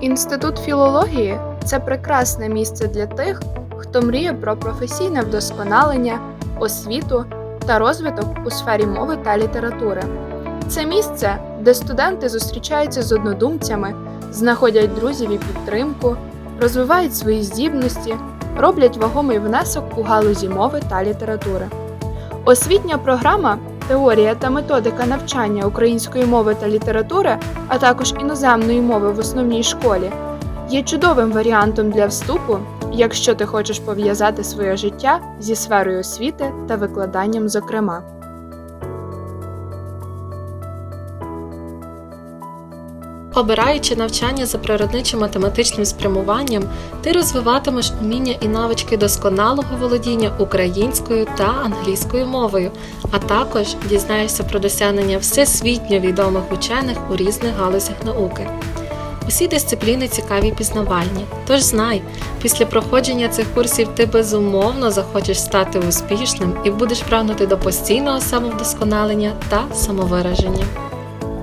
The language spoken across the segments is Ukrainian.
Інститут філології це прекрасне місце для тих, хто мріє про професійне вдосконалення, освіту та розвиток у сфері мови та літератури. Це місце, де студенти зустрічаються з однодумцями, знаходять друзів і підтримку, розвивають свої здібності, роблять вагомий внесок у галузі мови та літератури. Освітня програма, теорія та методика навчання української мови та літератури, а також іноземної мови в основній школі, є чудовим варіантом для вступу, якщо ти хочеш пов'язати своє життя зі сферою освіти та викладанням, зокрема. Обираючи навчання за природничим математичним спрямуванням, ти розвиватимеш уміння і навички досконалого володіння українською та англійською мовою, а також дізнаєшся про досягнення всесвітньо відомих учених у різних галузях науки. Усі дисципліни цікаві пізнавальні, тож знай, після проходження цих курсів ти безумовно захочеш стати успішним і будеш прагнути до постійного самовдосконалення та самовираження.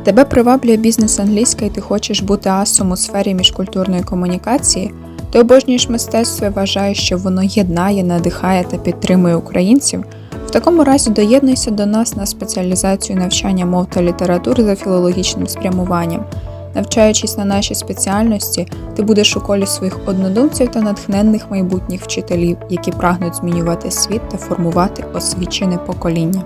Тебе приваблює бізнес англійська і ти хочеш бути асом у сфері міжкультурної комунікації, ти обожнюєш мистецтво і вважаєш, що воно єднає, надихає та підтримує українців. В такому разі доєднуйся до нас на спеціалізацію навчання мов та літератури за філологічним спрямуванням. Навчаючись на нашій спеціальності, ти будеш у колі своїх однодумців та натхненних майбутніх вчителів, які прагнуть змінювати світ та формувати освічене покоління.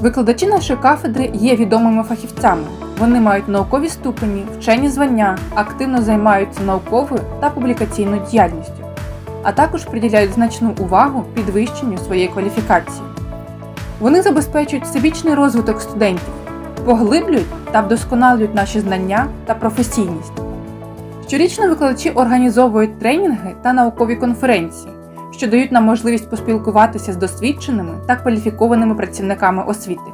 Викладачі нашої кафедри є відомими фахівцями. Вони мають наукові ступені, вчені звання, активно займаються науковою та публікаційною діяльністю, а також приділяють значну увагу підвищенню своєї кваліфікації. Вони забезпечують всебічний розвиток студентів, поглиблюють та вдосконалюють наші знання та професійність. Щорічно викладачі організовують тренінги та наукові конференції, що дають нам можливість поспілкуватися з досвідченими та кваліфікованими працівниками освіти.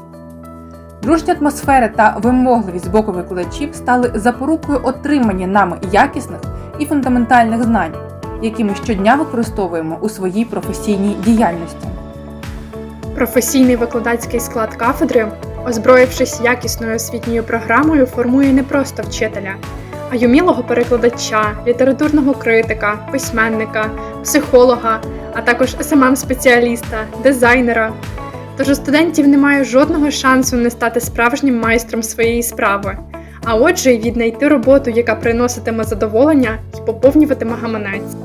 Дружня атмосфера та вимогливість з боку викладачів стали запорукою отримання нами якісних і фундаментальних знань, які ми щодня використовуємо у своїй професійній діяльності. Професійний викладацький склад кафедри, озброївшись якісною освітньою програмою, формує не просто вчителя, а й умілого перекладача, літературного критика, письменника, психолога, а також СММ спеціаліста, дизайнера. Тож у студентів немає жодного шансу не стати справжнім майстром своєї справи, а отже, й віднайти роботу, яка приноситиме задоволення і поповнюватиме гаманець.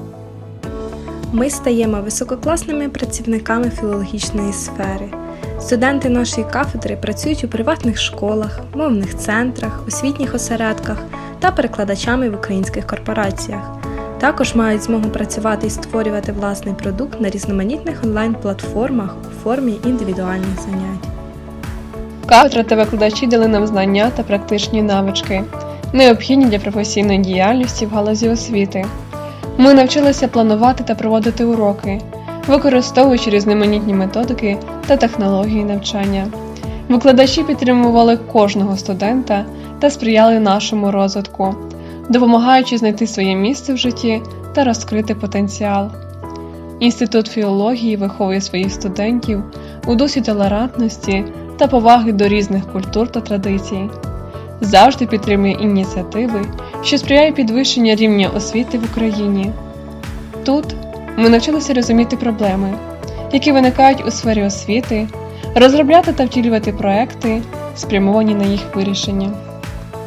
Ми стаємо висококласними працівниками філологічної сфери. Студенти нашої кафедри працюють у приватних школах, мовних центрах, освітніх осередках та перекладачами в українських корпораціях. Також мають змогу працювати і створювати власний продукт на різноманітних онлайн-платформах у формі індивідуальних занять. Кафедра та викладачі дали нам знання та практичні навички, необхідні для професійної діяльності в галузі освіти. Ми навчилися планувати та проводити уроки, використовуючи різноманітні методики та технології навчання. Викладачі підтримували кожного студента та сприяли нашому розвитку, допомагаючи знайти своє місце в житті та розкрити потенціал. Інститут філології виховує своїх студентів у дусі толерантності та поваги до різних культур та традицій. Завжди підтримує ініціативи, що сприяють підвищенню рівня освіти в Україні. Тут ми навчилися розуміти проблеми, які виникають у сфері освіти, розробляти та втілювати проекти, спрямовані на їх вирішення.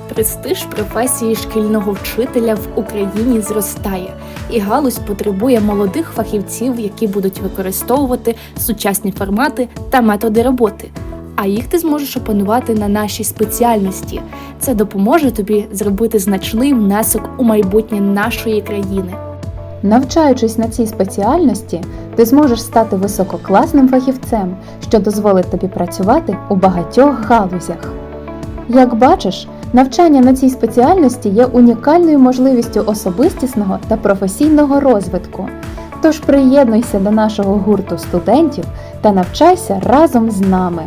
Престиж професії шкільного вчителя в Україні зростає, і галузь потребує молодих фахівців, які будуть використовувати сучасні формати та методи роботи. А їх ти зможеш опанувати на нашій спеціальності. Це допоможе тобі зробити значний внесок у майбутнє нашої країни. Навчаючись на цій спеціальності, ти зможеш стати висококласним фахівцем, що дозволить тобі працювати у багатьох галузях. Як бачиш, навчання на цій спеціальності є унікальною можливістю особистісного та професійного розвитку. Тож приєднуйся до нашого гурту студентів та навчайся разом з нами.